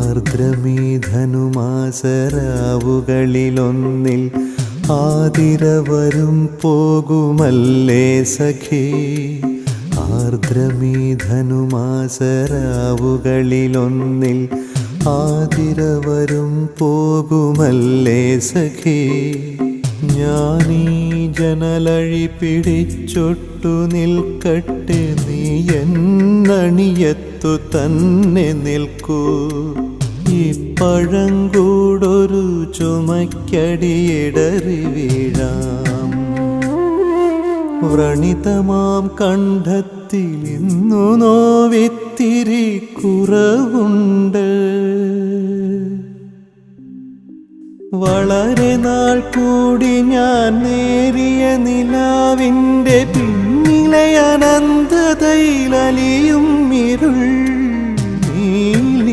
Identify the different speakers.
Speaker 1: ആർദ്രമീ ആതിരവരും ആതിര വരും പോകുമല്ലേ സഖി? ആർദ്രമീ ധനുമാസരാവുകളിലൊന്നിൽ ആതിര വരും പോകുമല്ലേ സഖി? ഞാനീ ജനലഴി പിടിച്ചൊട്ടു നിൽക്കട്ടെ നീ എന്നണിയത്തു തന്നെ നിൽക്കൂ. ഈ പഴങ്കൂടൊരു ചുമക്കടിയിടറി വീഴാം. വ്രണിതമാം കണ്ഠത്തിൽ ഇന്നു നോവിത്തിരി കുറവുണ്ട്. വളരെ നാൾ കൂടി ഞാൻ നേരിയ നിലാവിന്റെ പിന്നിലെ അനന്തതയിലലിയും ഇരുൾ.